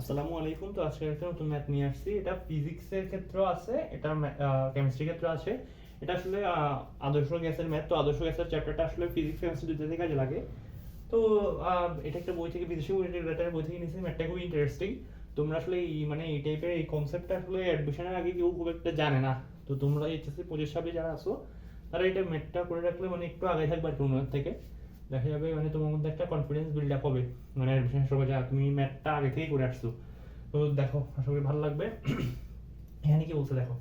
আসসালামু আলাইকুম। তো আজকে একটা নতুন ম্যাথ নিয়ে আসছি। এটা ফিজিক্সের ক্ষেত্রেও আছে, এটা কেমিস্ট্রি ক্ষেত্রে আছে। এটা আসলে আদর্শ গ্যাসের ম্যাথ। তো আদর্শ গ্যাসের চ্যাপ্টারটা আসলে ফিজিক্স কেমিস্ট্রি দুটোতে কাজে লাগে। তো এটা একটা বই থেকে, বিদেশি রিলেটেড বই থেকে নিয়েছি। ম্যাথটা খুব ইন্টারেস্টিং তোমরা আসলে এই মানে এই টাইপের এই কনসেপ্টটা আসলে অ্যাডমিশনের আগে কেউ খুব একটা জানে না। তো তোমরা এইচএসসি পঁচিশ ছাব্বিশ যারা আছো, তারা এটা ম্যাথটা করে রাখলে মানে একটু আগে থাকবে আর কি থেকে। দেখা যাবে মানে তোমার মধ্যে একটা কনফিডেন্স বিল্ড আপ হবে। মানে অ্যাডমিশনের সময় যা তুমি ম্যাথটা আগে থেকেই করে আসছো। তো দেখো, আশা করি ভালো লাগবে। এখানে কি বলছে দেখো,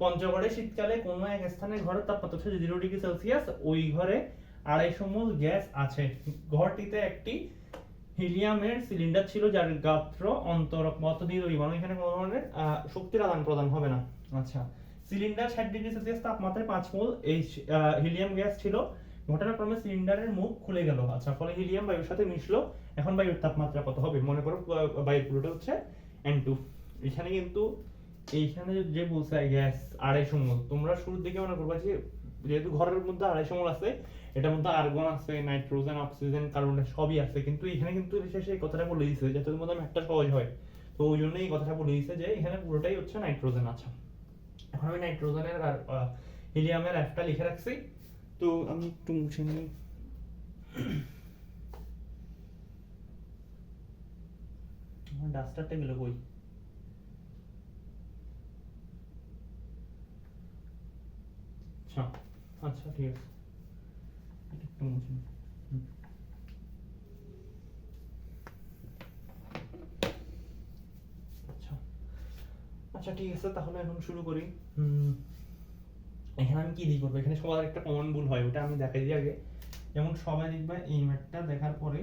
পঞ্চগড়ে শীতকালে কোনো এক স্থানে ঘরের তাপমাত্রা হচ্ছে জিরো ডিগ্রি সেলসিয়াস ওই ঘরে আড়াইশো মোল গ্যাস আছে। ঘরটিতে একটি হিলিয়ামের সিলিন্ডার ছিল, যার গাত্র অন্তরপথ দিয়ে তৈরি। মানে এখানে কোনো ধরনের শক্তির আদান প্রদান হবে না। আচ্ছা সিলিন্ডার ষাট ডিগ্রি সেলসিয়াস তাপমাত্রায় পাঁচ মোল এই হিলিয়াম গ্যাস ছিল। ঘটনাক্রমে সিলিন্ডারের মুখ খুলে গেল আচ্ছা ফলে হিলিয়াম বায়ুর সাথে মিশলো। এখন বায়ুর তাপমাত্রা কত হবে? মনে করো বায়ুর পুরোটা হচ্ছে এন টু এখানে কিন্তু, এইখানে যে বলছে গ্যাস আড়াইশো মোল। তোমরা শুরুর দিকে মনে করবা যে, যেহেতু ঘরের মধ্যে আড়াইশো মোল আছে, এটার মধ্যে আর্গন আছে নাইট্রোজেন অক্সিজেন কার্বন সবই আছে। কিন্তু এখানে কিন্তু শেষে এই কথাটা বলে দিয়েছে যাতে তোমাদের একটা সহজ হয়। তো ওই জন্য এই কথাটা বলে দিয়েছে যে, এখানে পুরোটাই হচ্ছে নাইট্রোজেন আছে এখন আমি নাইট্রোজেনের আর হিলিয়ামের একটা লিখে রাখছি। তো আমি একটু মুছে নিই। আমার ডাস্টারটা গেল কই আচ্ছা আচ্ছা ঠিক আছে। একটু মুছে নিই। আচ্ছা। আচ্ছা ঠিক আছে তাহলে এখন শুরু করি। হুম। এখানে আমি কি দিয়ে করব এখানে সবার একটা কমন ভুল হয়, ওটা আমি দেখাই দিই আগে। যেমন সবাই দেখবে এই ম্যাটটা দেখার পরে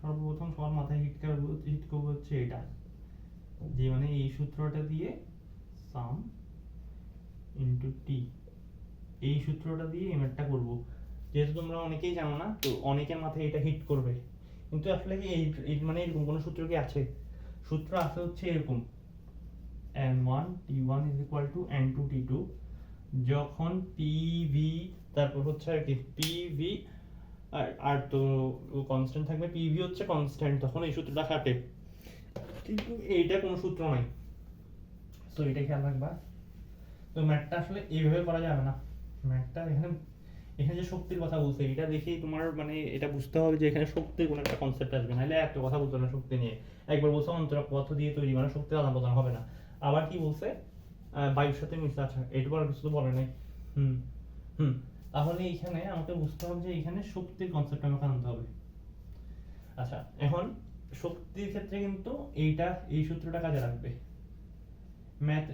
সর্বপ্রথম সবার মাথায় হিট করব হিট করব হচ্ছে এটা। যে মানে এই সূত্রটা দিয়ে সাম ইন্টু টি এই সূত্রটা দিয়ে এই ম্যাটটা করব। যেহেতু তোমরা অনেকেই জানো না, তো অনেকের মাথায় এটা হিট করবে। কিন্তু আসলে কি এই মানে এরকম কোনো সূত্র কি আছে? সূত্র আছে হচ্ছে এরকম। N1 t1 is equal to n2 t2 যখন পিভি তারপর হচ্ছে আর কি পিভি আর আর তো কনস্ট্যান্ট থাকবে পিভি হচ্ছে কনস্ট্যান্ট তখন এই সূত্রটা খাটে কিন্তু এইটা কোনো সূত্র নাই তো এটা খেয়াল রাখবা। তো ম্যাটটা আসলে এইভাবে করা যাবে না। ম্যাটটা এখানে এখানে যে শক্তির কথা বলছে, এটা দেখেই তোমার মানে এটা বুঝতে হবে যে এখানে শক্তির কোনো একটা কনসেপ্ট আসবে। নাহলে এত কথা বলতো না শক্তি নিয়ে। একবার বলছে অন্তরক পথ দিয়ে তৈরি মানে শক্তির আদান প্রদান হবে না। আবার কি বলছে? বায়ুর সাথে মিশে আচ্ছা আর কিছু তো বলে নাই। হুম হুম। তাহলে এখানে আমাকে বুঝতে হবে যে এখানে শক্তির কনসেপ্ট আমাকে আনতে হবে। আচ্ছা এখন শক্তির ক্ষেত্রে কিন্তু এইটা, এই সূত্রটা কাজে লাগবে। ম্যাথ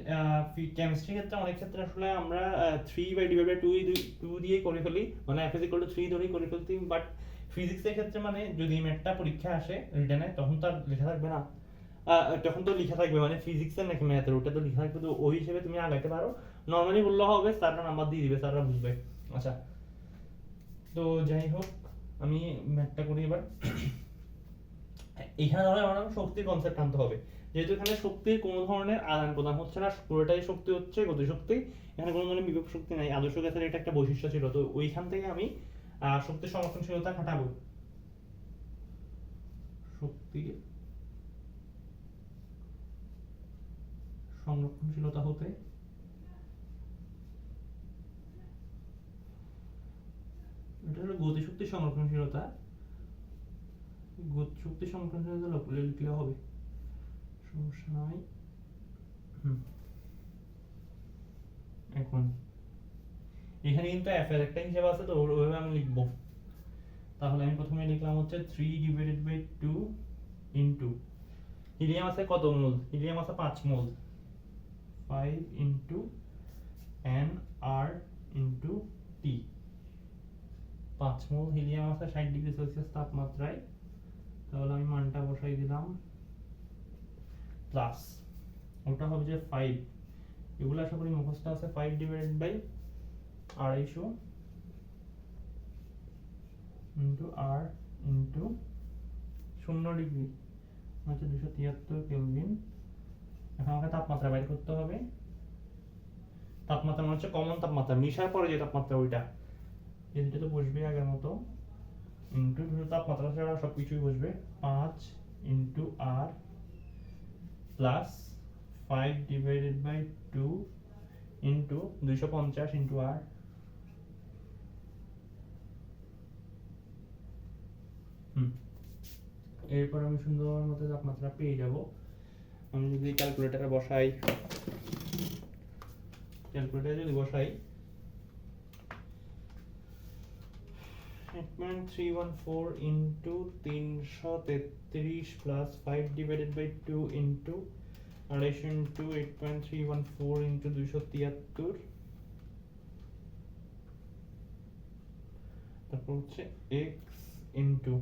কেমিস্ট্রি ক্ষেত্রে অনেক ক্ষেত্রে আসলে আমরা three by divide by two two দিয়ে করে ফেলি। মানে এফ ইকুয়াল টু থ্রি ধরেই করে ফেলতি বাট ফিজিক্সের ক্ষেত্রে মানে যদি ম্যাথটা পরীক্ষা আসে রিটার্নে তখন তো আর লেখা থাকবে না। তখন তো লেখা থাকবে মানে ফিজিক্সের নাকি ম্যাথের ওটা তো লেখা থাকবে, তো ওই হিসেবে তুমি আগাইতে পারো। নর্মালি বললে হবে স্যাররা নাম্বার দিয়ে দিবে স্যাররা বুঝবে। আচ্ছা। তো যাই হোক, আমি ম্যাথটা করি এবার। এখানে ধরো আমার শক্তির কনসেপ্ট আনতে হবে। যেহেতু এখানে শক্তির কোনো ধরনের আদান প্রদান হচ্ছে না, পুরোটাই শক্তি হচ্ছে, গতি শক্তি। এখানে কোনো ধরনের বিভব শক্তি নাই, আদর্শ গ্যাসের এটা একটা বৈশিষ্ট্য ছিল, তো ওইখান থেকে আমি শক্তির সংরক্ষণশীলতা খাটাবো। শক্তির সংরক্ষণশীলতা হতে? এটা হলো গতিশক্তি সংরক্ষণশীলতা। গতি শক্তি সংরক্ষণশীলতা লিখলে লিখলে হবে। সমস্যা হুম। এখন। এখানে কিন্তু এফ এর একটা হিসাব আছে, তো ওইভাবে আমি লিখব। তাহলে আমি প্রথমে লিখলাম হচ্ছে three divided by two into helium আছে কত মোল? হিলিয়াম আছে পাঁচ mole. Five into N R into T. পাঁচ মোল হিলিয়াম আছে, ষাট ডিগ্রি সেলসিয়াস তাপমাত্রায়। তাহলে আমি মানটা বসাই দিলাম। প্লাস, ওটা হবে যে ফাইভ। এগুলো আশা করি মুখস্থ আছে, ফাইভ ডিভাইডেড বাই আড়াইশো ইন্টু আর ইন্টু শূন্য ডিগ্রি। হচ্ছে দুশো তিয়াত্তর কেলভিন। এখন আমাকে তাপমাত্রা বাইর করতে হবে। তাপমাত্রা মানে হচ্ছে কমন তাপমাত্রা মিশার পরে যে তাপমাত্রা ওইটা। এই দুটো তো বসবে আগের মতো। ইন্টু তাপমাত্রা ছাড়া সব কিছুই বসবে। পাঁচ into R plus five divided by two into দুইশো পঞ্চাশ ইন্টু আর। এরপর আমি সুন্দর মতো তাপমাত্রা পেয়ে যাব। আমি যদি ক্যালকুলেটারে বসাই ক্যালকুলেটারে যদি বসাই তিনশো তেত্রিশ plus five divided by two into আড়াইশো eight point three one four into তিয়াত্তর। তারপর হচ্ছে X into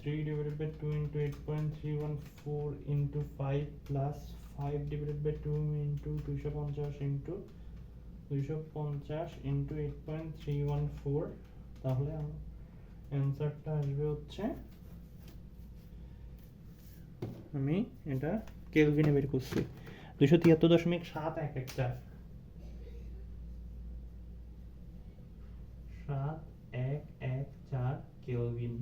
three divided by two into eight point three one four into five plus five divided by two into দুইশো পঞ্চাশ into দুইশো পঞ্চাশ into eight point three one four তাহলে অ্যান্সারটা আসবে হচ্ছে আমি এটা কেলভিনে বের করছি। দুইশো তিয়াত্তর দশমিক সাত এক এক চার সাত এক এক চার কেলভিন।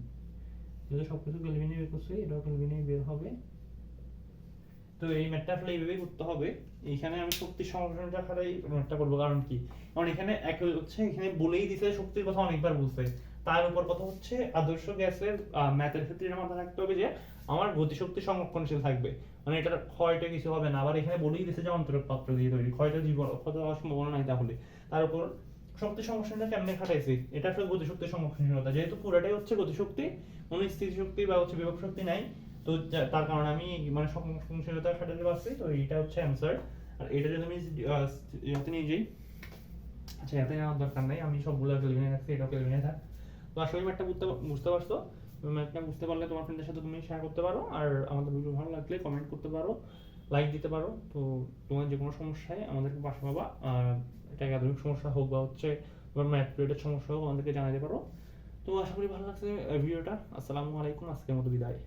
যেহেতু সব কিছু কেলভিনে বের করছি, এটাও কেলভিনে বের হবে। তো এই ম্যাথটা আসলে এইভাবেই করতে হবে। এইখানে আমি শক্তি সংরক্ষণটা খালি ম্যাথটা করব, কারণ কি? কারণ এখানে এক হচ্ছে, এখানে বলেই দিছে, শক্তির কথা অনেকবার বলছে। তার উপর কথা হচ্ছে, আদর্শ গ্যাসের ম্যাথের ক্ষেত্রে এটা মাথায় রাখতে হবে যে, আমার গতিশক্তি সংরক্ষণশীল থাকবে। মানে এটার ক্ষয়টা কিছু হবে না। আবার এখানে বলেই দিছে যে অন্তরক পাত্র দিয়ে তৈরি। ক্ষয়টা জীবন ক্ষত হওয়ার সম্ভাবনা নাই তাহলে। তার উপর শক্তি সংরক্ষণটা কেমনে খাটাইছি? এটা আসলে গতিশক্তি সংরক্ষণশীলতা যেহেতু পুরাটাই হচ্ছে গতিশক্তি, কোনো স্থিতিশক্তি বা হচ্ছে বিভব শক্তি নাই, তো তার কারণে আমি মানে সংরক্ষণশীলতা খাটাতে পারছি, তো এইটা হচ্ছে অ্যান্সার আর এটা যদি আমি ইয়াতে নিয়ে যাই আচ্ছা এতে নেওয়ার দরকার নাই, আমি সবগুলো কেলভিনে রাখছি, এটাও কেলভিনে থাক তো আসলে ম্যাথটা বুঝতে বুঝতে পারছ? ম্যাথটা বুঝতে পারলে তোমার ফ্রেন্ডের সাথে তুমি শেয়ার করতে পারো, আর আমাদের ভিডিও ভালো লাগলে কমেন্ট করতে পারো। লাইক দিতে পারো। তো তোমার যে কোনো সমস্যায় আমাদেরকে পাশে পাবা। এটা একাডেমিক সমস্যা হোক বা হচ্ছে তোমার ম্যাথ পিরিয়ডের সমস্যা হোক আমাদেরকে জানাতে পারো। তো আশা করি ভালো লাগছে ভিডিওটা আসসালামু আলাইকুম, আজকের মতো বিদায়।